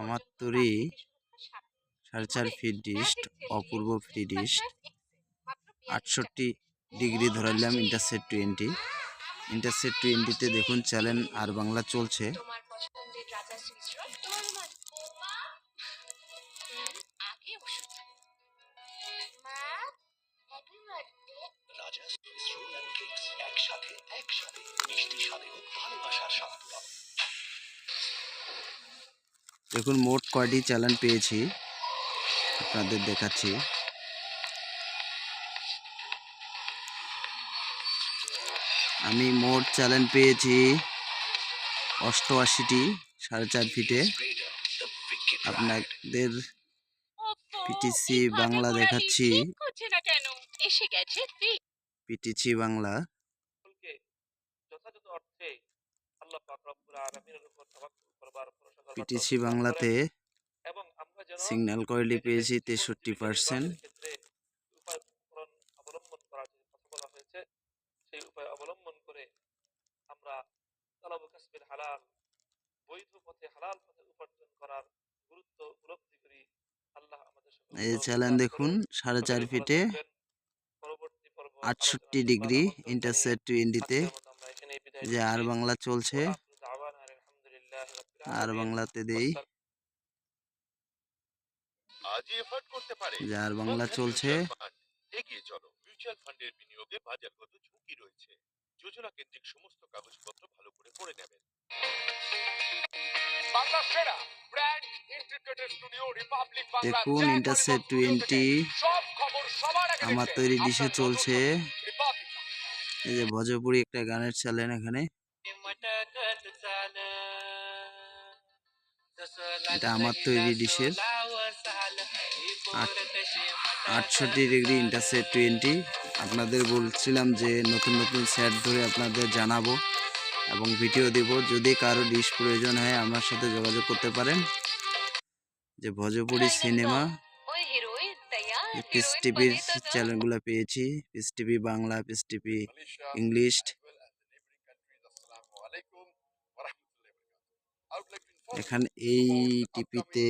আমার তৈরি সাড়ে চার ফিট ডিস্ট অপূর্ব ফ্রি ডিস্ট আটষট্টি ডিগ্রি ধরাইলাম ইন্টারসেট টোয়েন্টি ইন্টারসেট টোয়েন্টিতে দেখুন চ্যানেল আর বাংলা চলছে। একসাথে একসাথে মিষ্টি স্বাদে ভালোবাসার স্বাদ। দেখুন, মোট কয়টি চ্যানেল পেয়েছি, আপনাদের দেখাচ্ছি। আমি মোট চ্যানেল পেয়েছি অষ্টআশিটি, সাড়ে চার ফিটে। আপনাদের পিটিসি বাংলা দেখাচ্ছি। পিটিসি বাংলা। পিটিসি বাংলাতে সিগন্যাল কোয়ালিটি পেয়েছি তেষট্টি পার্সেন্ট সেই উপায় অবলম্বন করে আমরা তালাবু কাসবিল হালাল বৈধ পথে হালাল পথে উপার্জন করার গুরুত্ব উপলব্ধি করি। আল্লাহ আমাদের এই চ্যানেল দেখুন সাড়ে চার ফিটে আটষট্টি ডিগ্রি ইন্টারসেট টোয়েন্টিতে যে আর বাংলা চলছে। আর বাংলাতে দেই। যার বাংলা চলছে। এগিয়ে চলো। মিউচুয়াল ফান্ডের বিনিয়োগে বাজারগত ঝুঁকি রয়েছে। যোজনা কেন্দ্রিক সমস্ত কাগজপত্র ভালো করে পড়ে নেবেন। দেখুন ইন্টারসেট টোয়েন্টি আমার তৈরি ডিশে চলছে। এই যে ভজপুরি একটা গানের চ্যানেল এখানে। এটা আমার তৈরি ডিশের আটষট্টি ডিগ্রি ইন্টারসেট টোয়েন্টি আপনাদের বলছিলাম যে নতুন নতুন সেট ধরে আপনাদের জানাব এবং ভিডিও দেব যদি কারও ডিশ প্রয়োজন হয় আমার সাথে যোগাযোগ করতে পারেন যে ভজপুরি সিনেমা পিস টিভির চ্যানেলগুলো পেয়েছি peace TV Bangla peace TV English এখানে এই টিপিতে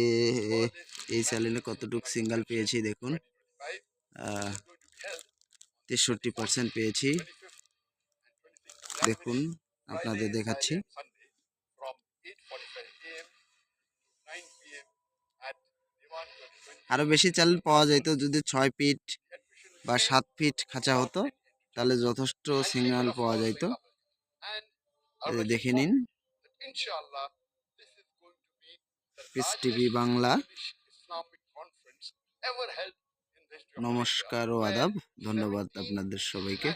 এই চ্যানেলে কতটুকু সিঙ্গেল পেয়েছি দেখুন। তেষট্টি পার্সেন্ট পেয়েছি। দেখুন, আপনাদের দেখাচ্ছি। আরও বেশি চ্যানেল পাওয়া যেত যদি ছয় ফিট বা সাত ফিট খাঁচা হতো, তাহলে যথেষ্ট সিগন্যাল পাওয়া যেত দেখে নিন। পিস টিভি বাংলা নমস্কার ও আদাব ধন্যবাদ আপনাদের সবাইকে